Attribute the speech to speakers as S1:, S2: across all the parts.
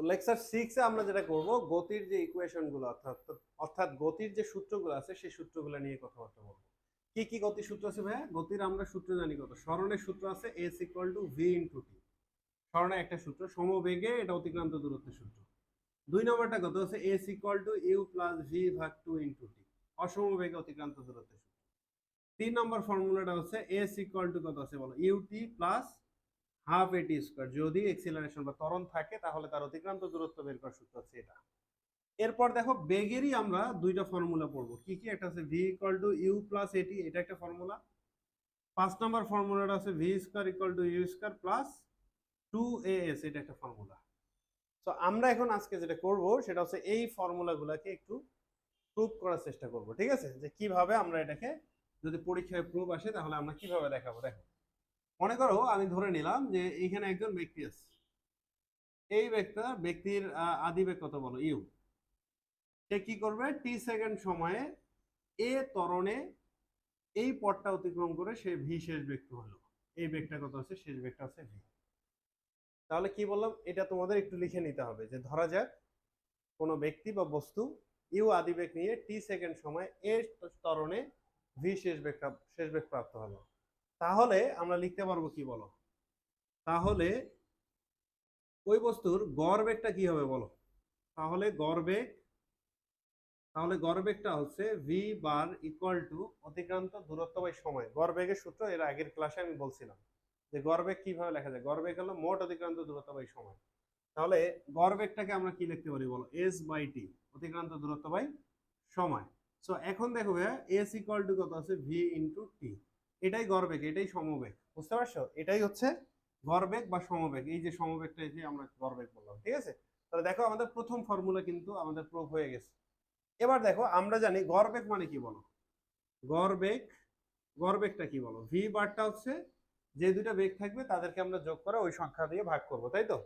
S1: তো লেকচার সিক্সে আমরা যেটা করব, গতির যে ইকুয়েশনগুলো অর্থাৎ অর্থাৎ গতির যে সূত্রগুলো আছে, সেই সূত্রগুলো নিয়ে কথাবার্তা বলব। কি কি গতির সূত্র আছে ভাইয়া? গতির আমরা সূত্র জানি কত? স্মরণের সূত্র আছে S equal to V into T স্মরণে একটা সূত্র, সমবেগে এটা অতিক্রান্ত দূরত্বের সূত্র। দুই নম্বরটা কত আছে? S equal to U plus V ভাগ টু ইন্টু টি অসমবেগে অতিক্রান্ত দূরত্বের সূত্র। তিন নম্বর ফর্মুলাটা হচ্ছে এস ইকুয়াল টু কত আছে বলো? UT plus half AT square যদি এক্সিলারেশন বা ত্বরণ থাকে, তাহলে তার অতিক্রান্ত দূরত্ব বের করার সূত্র হচ্ছে এটা। এরপর দেখো, বেগেরই আমরা দুইটা ফর্মুলা পড়ব। কি কি? একটা আছে V equal to U plus AT এটা একটা ফর্মুলা পাঁচ নম্বর ফর্মুলাটা আছে V square equal to U square plus two A S এটা একটা ফর্মুলা তো আমরা এখন আজকে যেটা করব, সেটা হচ্ছে এই ফর্মুলাগুলোকে একটু প্রুভ করার চেষ্টা করব, ঠিক আছে? যে কীভাবে আমরা এটাকে যদি পরীক্ষায় প্রুফ আসে, তাহলে আমরা কীভাবে দেখাবো? দেখো। মনে করো আমি ধরে নিলাম যে এইখানে একজন ব্যক্তি আছে। এই ব্যক্তি ব্যক্তির আহ, আদি বেগ কত বলো ইউ। সে কি করবে? টি সেকেন্ড সময়ে এ তরণে এই পথটা অতিক্রম করে সে ভি শেষ ব্যক্তি হলো। এই বেগটা কত আছে? শেষ বেগটা আছে ভি তাহলে কি বললাম? এটা তোমাদের একটু লিখে নিতে হবে যে ধরা যাক কোনো ব্যক্তি বা বস্তু ইউ আদি বেগ নিয়ে টি সেকেন্ড সময় এ তরণে ভি শেষ বেগ শেষ বেগ প্রাপ্ত হলো। তাহলে আমরা লিখতে পারব কি বলো? তাহলে ওই বস্তুর গড় বেগটা কি হবে বলো? তাহলে গড় বেগ তাহলে গড় বেগটা হচ্ছে ভি বার ইকুয়াল টু অতিক্রান্ত দূরত্ব বাই সময়। গড় বেগের সূত্র এর আগের ক্লাসে আমি বলছিলাম যে গড় বেগ কীভাবে লেখা যায়? গড় বেগ হলো মোট অতিক্রান্ত দূরত্ব বাই সময়। তাহলে গড় বেগটাকে আমরা কি লিখতে পারি বলো? এস বাই টি অতিক্রান্ত দূরত্ব বাই সময়। সো এখন দেখো ভাইয়া এস ইকুয়াল টু কত আছে? ভি ইন্টু টি এটাই গড়বেগ এটাই সমবেগ বুঝতে পারছ? এটাই হচ্ছে গড়বেগ বা সমবেগ এই যে সমবেগটা যে আমরা গড়বেগ বললাম ঠিক আছে? তাহলে দেখো আমাদের প্রথম ফর্মুলা কিন্তু আমাদের প্রুফ হয়ে গেছে। এবার দেখো আমরা জানি গড়বেগ মানে কি বলো? গড়বেগ গড়বেগটা কি বলো? ভি বারটা হচ্ছে যে দুইটা বেগ থাকবে তাদেরকে আমরা যোগ করে ওই সংখ্যা দিয়ে ভাগ করব তাই তো?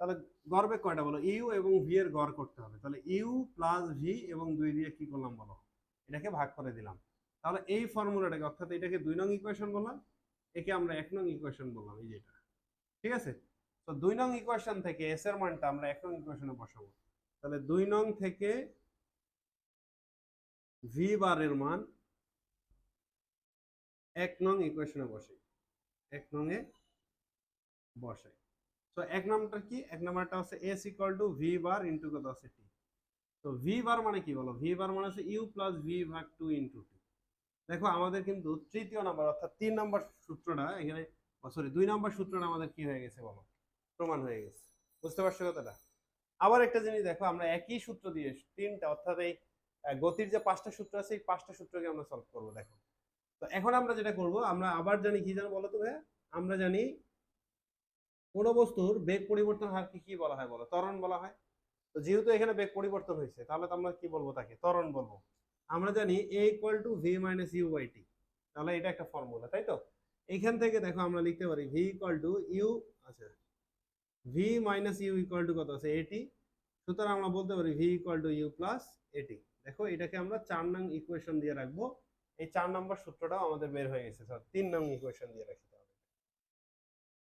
S1: তাহলে গড়বেগ কয়টা বলো? ইউ এবং ভি এর গড় করতে হবে। তাহলে ইউ প্লাস ভি এবং দুই দিয়ে কি করলাম বলো? এটাকে ভাগ করে দিলাম। তাহলে এই ফর্মুলাটাকে, অর্থাৎ এটাকে দুই নং ইকুয়েশন বললাম, একে আমরা এক নং ইকুয়েশন বললাম, এই যে এটা। ঠিক আছে? তো দুই নং ইকুয়েশন থেকে এস এর মানটা আমরা এক নং ইকুয়েশনে বসাবো। তাহলে দুই নং থেকে ভি বারের মান এক নং ইকুয়েশনে বসে। এক নং এ বসাই তো এক নম্বরটা কি? এক নম্বরটা হচ্ছে S equal to V bar into কত আছে টি তো ভি বার মানে কি বলো? ভি বার মানে হচ্ছে ইউ প্লাস ভি ভাগ টু ইন্টু টি দেখো, আমাদের কিন্তু তৃতীয় নাম্বার, অর্থাৎ তিন নম্বর সূত্রটা, এখানে সরি দুই নম্বর সূত্রটা আমাদের কি হয়ে গেছে বলো? প্রমাণ হয়ে গেছে। বুঝতে পারছ কথাটা? আবার একটা জিনিস দেখো, আমরা একই সূত্র দিয়ে তিনটা, অর্থাৎ এই গতির যে পাঁচটা সূত্র আছে, এই পাঁচটা সূত্রকে আমরা সলভ করব, দেখো। তো এখন আমরা যেটা করব, আমরা আবার জানি কি জানো বলো তো ভাইয়া? আমরা জানি কোন বস্তুর বেগ পরিবর্তন হারকে কি বলা হয় বলো? ত্বরণ বলা হয়। তো যেহেতু এখানে বেগ পরিবর্তন হয়েছে, তাহলে তো আমরা কি বলব তাকে? ত্বরণ বলব। আমরা জানি A equal to V minus U by T তাহলে এটা একটা ফর্মুলা তাই তো? এখান থেকে দেখো আমরা লিখতে পারি ভি ইকুয়াল টু ইউ আচ্ছা। V minus U equal to কত আছে? এটি সুতরাং আমরা বলতে পারি V equal to U plus AT দেখো, এটাকে আমরা চার নং ইকুয়েশন দিয়ে রাখব। এই চার নম্বর সূত্রটাও আমাদের বের হয়ে গেছে। স্যার তিন নং ইকুয়েশন দিয়ে রাখি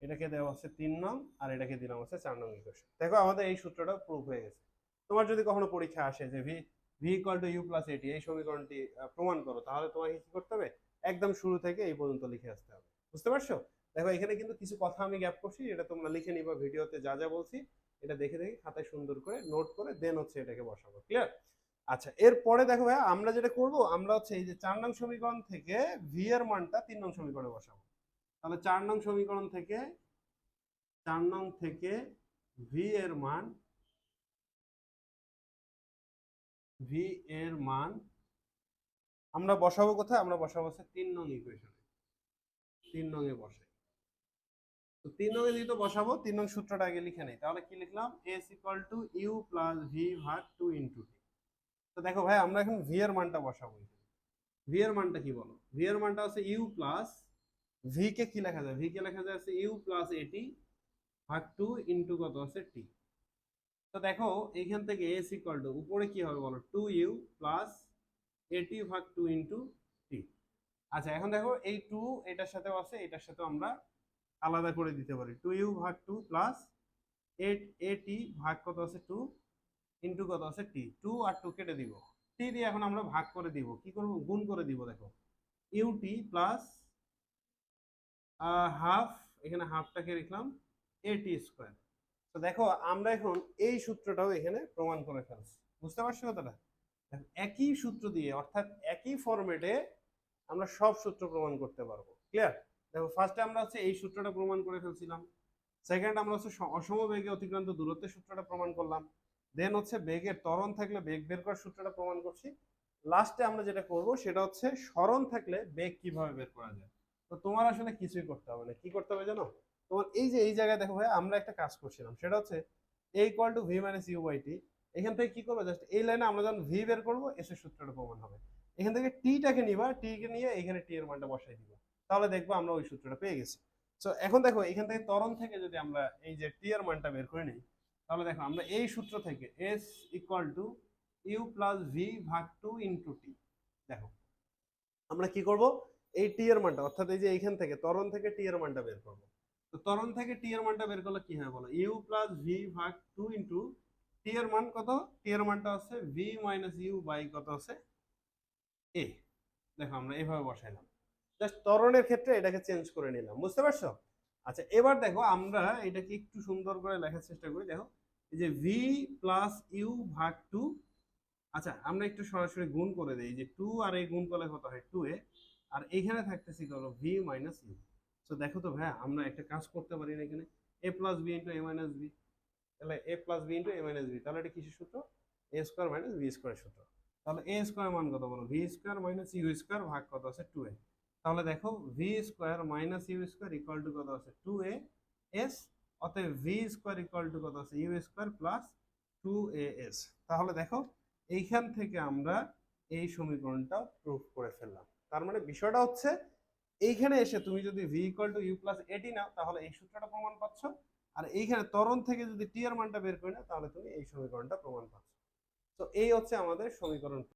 S1: এটাকে দেওয়া হচ্ছে তিন নং, আর এটাকে দিলাম হচ্ছে চার নং ইকুয়েশন দেখো, আমাদের এই সূত্রটা প্রুফ হয়ে গেছে। তোমার যদি কখনো পরীক্ষা আসে যে V V equal to U plus AT এই সমীকরণটি প্রমাণ করো, তাহলে তোমাকে কি করতে হবে? একদম শুরু থেকে এই পর্যন্ত লিখে আসতে হবে। বুঝতে পারছ? দেখো, এখানে কিন্তু কিছু কথা আমি গ্যাপ করছি এটা তোমরা লিখে নিবা ভিডিওতে যা যা বলছি, এটা দেখে দেখে খাতায় সুন্দর করে নোট করে দেন হচ্ছে এটাকে বসাবো ক্লিয়ার আচ্ছা এরপরে দেখো ভাইয়া, আমরা যেটা করব, আমরা হচ্ছে এই যে চার নং সমীকরণ থেকে ভি এর মানটা তিন নং সমীকরণে বসাবো। তাহলে চার নং সমীকরণ থেকে, চার নং থেকে ভি এর মান ভি এর মান, আমরা বসাবো কোথায়? আমরা বসাবো হচ্ছে তিন নং ইকুয়েশনে তিন নং এ তো তিন নং এ যেহেতু বসাবো, তিন নং সূত্রটা আগে লিখে নেই। তাহলে কি লিখলাম? S equal to U plus V ভাগ টু ইন্টু টি তো দেখো ভাই, আমরা এখন ভি এর মানটা বসাবো ভি এর মানটা কি বলো? ভি এর মানটা হচ্ছে ইউ প্লাস ভি কে কি লেখা যায়? ভি কে লেখা যায় হচ্ছে ইউ প্লাস এটি ভাগ টু ইন্টু কত? আছে টি তো দেখো, এইখান থেকে এস ইকুয়াল টু উপরে কি হবে বলো? টু ইউ প্লাস এটি ভাগ টু ইন্টু টি আচ্ছা এখন দেখো, এই টু এটার সাথেও আছে, এটার সাথেও আমরা আলাদা করে দিতে পারি। টু ইউ ভাগ টু প্লাস এ এটি ভাগ কত আছে? টু ইন্টু কত আছে? টি টু আর টু কেটে দিব। টি দিয়ে এখন আমরা ভাগ করে দিব। কি করব? গুণ করে দিব, দেখো। ইউটি প্লাস হাফ এখানে হাফটাকে লিখলাম এটি স্কোয়ার তো দেখো, আমরা এখন এই সূত্রটাও এখানে প্রমাণ করে ফেলছি। বুঝতে পারছ কথাটা? একই সূত্র দিয়ে, অর্থাৎ একই ফরম্যাটে আমরা সব সূত্র প্রমাণ করতে পারব। ক্লিয়ার দেখো ফার্স্টে আমরা হচ্ছে এই সূত্রটা প্রমাণ করে ফেলছিলাম। সেকেন্ড আমরা হচ্ছে অসম বেগে অতিক্রান্ত দূরত্বের সূত্রটা প্রমাণ করলাম। দেন হচ্ছে বেগের ত্বরণ থাকলে বেগ বের করার সূত্রটা প্রমাণ করছি। লাস্টে আমরা যেটা করব, সেটা হচ্ছে স্মরণ থাকলে বেগ কীভাবে বের করা যায়? তো তোমার আসলে কিছুই করতে হবে না। কি করতে হবে জানো? তোমার এই যে, এই জায়গায় দেখো ভাই, আমরা একটা কাজ করছিলাম। সেটা হচ্ছে A equal to V minus U by T এখান থেকে কি করব? জাস্ট এই লাইনে আমরা যখন ভি বের করব এস এর সূত্রটা প্রমাণ হবে। এখান থেকে টিটাকে নিবা টি কে নিয়ে এখানে টি এর মানটা বসাই দিব। তাহলে দেখব আমরা ওই সূত্রটা পেয়ে গেছি। সো এখন দেখো, এখান থেকে ত্বরণ থেকে যদি আমরা এই যে টি এর মানটা বের করে নিই, তাহলে দেখো, আমরা এই সূত্র থেকে S equal to U plus V ভাগ টু ইন্টু টি দেখো, আমরা কি করব? এই টি এর মানটা, অর্থাৎ এই যে এইখান থেকে ত্বরণ থেকে টি এর মানটা বের করব। তো তরণ থেকে টি এর মানটা বের করলে কি হয় বলো? ইউ প্লাস ভি ভাগ টু ইন্টু টি এর মান কত? টি এর মানটা আছে ভি মাইনাস ইউ বাই কত আছে? এ দেখো আমরা এভাবে বসাইলাম। জাস্ট ত্বরণের ক্ষেত্রে এটাকে চেঞ্জ করে নিলাম। বুঝতে পারছ? আচ্ছা এবার দেখো আমরা এটাকে একটু সুন্দর করে লেখার চেষ্টা করি। দেখো, এই যে ভি প্লাস ইউ ভাগ টু আচ্ছা আমরা একটু সরাসরি গুণ করে দিই যে টু আর এই গুণ করলে কত হয়? টু এ আর এখানে থাকতেছি হলো? ভি মাইনাস ইউ তো দেখো তো ভাই আমরা একটা কাজ করতে পারি না এখানে। A plus B into A minus B তাহলে A plus B into A minus B তাহলে এটা কিসের সূত্র? A square minus B square সূত্র। তাহলে এ স্কোয়ার মান কত বলো? V square minus U square ভাগ কত আছে? টু এ তাহলে দেখো V square minus U square equal to কত আছে? টু এ এস অতএব ভি স্কোয়ার ইকুয়াল টু কত আছে? U square plus two A S তাহলে দেখো, এইখান থেকে আমরা এই সমীকরণটা প্রুফ করে ফেললাম। তার মানে বিষয়টা হচ্ছে এইখানে এসে তুমি যদি V equal to U plus AT নাও, তাহলে এই সূত্রটা প্রমাণ পাচ্ছ। আর এইখানে তরণ থেকে যদি টি এর মানটা বের করে না তাহলে তুমি এই সমীকরণটা প্রমাণ পাচ্ছ। তো এই হচ্ছে আমাদের সমীকরণ